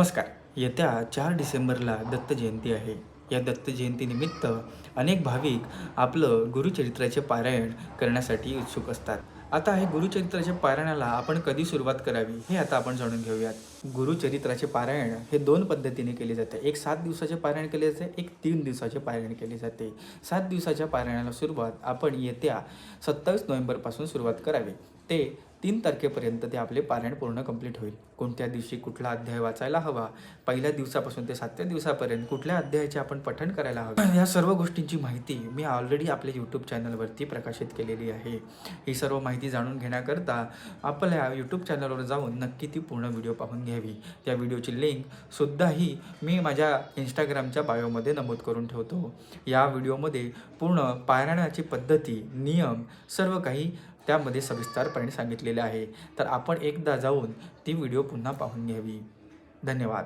नमस्कार. येत्या चार डिसेंबरला दत्त जयंती आहे. या दत्त जयंतीनिमित्त अनेक भाविक आपलं गुरुचरित्राचे पारायण करण्यासाठी उत्सुक असतात. आता हे गुरुचरित्राच्या पारायणाला आपण कधी सुरुवात करावी हे आता आपण जाणून घेऊयात. गुरुचरित्राचे पारायण हे दोन पद्धतीने केले जाते. एक सात दिवसाचे पारायण केले जाते एक तीन दिवसाचे पारायण केले जाते. सात दिवसाच्या पारायणाला सुरुवात आपण येत्या सत्तावीस नोव्हेंबरपासून सुरुवात करावी. ते तीन तारखेपर्यंत ते आपले पारायण पूर्ण कंप्लीट होईल. कोणत्या दिवशी कुठला अध्याय वाचायला हवा पहिल्या दिवसापासून ते सातव्या दिवसापर्यंत कुठल्या अध्यायाचे आपण पठण करायला हवं? या सर्व गोष्टींची माहिती मी ऑलरेडी आपल्या यूट्यूब चॅनलवरती प्रकाशित केलेली आहे. ही सर्व माहिती जाणून घेण्याकरता आपल्या यूट्यूब चॅनलवर जाऊन नक्की ती पूर्ण व्हिडिओ पाहून घ्यावी. त्या व्हिडिओची लिंकसुद्धाही मी माझ्या इंस्टाग्रामच्या बायोमध्ये नमूद करून ठेवतो. या व्हिडिओमध्ये पूर्ण पारायणाची पद्धती नियम सर्व काही त्यामध्ये सविस्तारपणे सांगितलेले आहे. तर आपण एकदा जाऊन ती व्हिडिओ पुन्हा पाहून घ्यावी. धन्यवाद.